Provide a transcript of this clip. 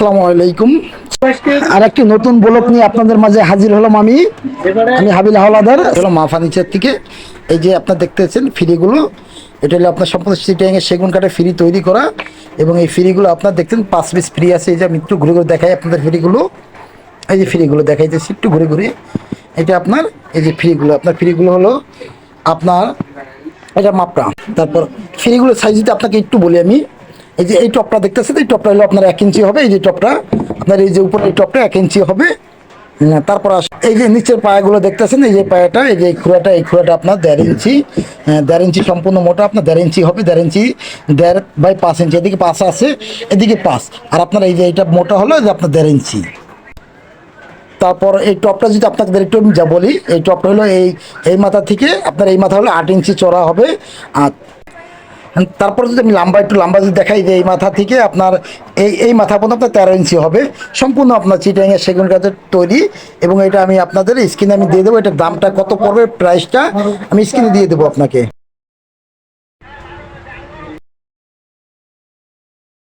আসসালামু আলাইকুম। আর একটি নতুন ব্লক নিয়ে আপনাদের মাঝে হাজির হলাম আমি। আমি হাবিল হাওলাদার হলো মা ফার্নিচার থেকে। এই যে আপনার দেখতেছেন ফ্রিগুলো, এটা হলো আপনার সম্পূর্ণ সিটিং এর সেগুন কাঠে ফ্রি তৈরি করা। এবং এই ফ্রিগুলো আপনার দেখতেন পাঁচ পিস ফ্রি আছে। এই যে আমি একটু ঘুরে ঘুরে দেখাই আপনাদের ফ্রিগুলো। এই যে ফ্রিগুলো দেখাইতেছি একটু ঘুরে ঘুরে। এটা আপনার, এই যে ফ্রিগুলো, আপনার ফ্রিগুলো হলো আপনার, এটা মাপটা তারপর ফ্রিগুলোর সাইজ যদি আপনাকে একটু বলি আমি। এই যে এই টপটা দেখতেছেন এই টপটা হলো আপনার এক ইঞ্চি হবে এই যে টপটা আপনার এই যে উপরে এই টপটা এক ইঞ্চি হবে। উম, তারপর এই যে নিচের পায়াগুলো দেখতেছেন এই যে পায়াটা এই যে খুঁড়াটা এই খুঁড়াটা আপনার দেড় ইঞ্চি। আহ, দেড় ইঞ্চি সম্পূর্ণ মোটা আপনার দেড় ইঞ্চি হবে দেড় ইঞ্চি দেড় বাই পাঁচ ইঞ্চি এদিকে পাঁচ আছে এদিকে পাঁচ। আর আপনার এই যে এটা মোটা হলো যে আপনার দেড় ইঞ্চি। তারপর এই টপটা যদি আপনাদের একটু যা বলি এই টপটা হলো এই এই মাথা থেকে আপনার এই মাথা হলো আট ইঞ্চি চড়া হবে আর তারপর যদি আমি লম্বা একটু লম্বা যদি দেখাই যে এই মাথা থেকে আপনার এই এই মাথা পর্যন্ত আপনার তেরো ইঞ্চি হবে। সম্পূর্ণ আপনার চিটাঙের সেগুন গাছের তৈরি এবং এটা আমি আপনাদের স্ক্রিনে আমি দিয়ে দেবো, এটার দামটা কত পড়বে প্রাইসটা আমি স্ক্রিনে দিয়ে দেবো আপনাকে।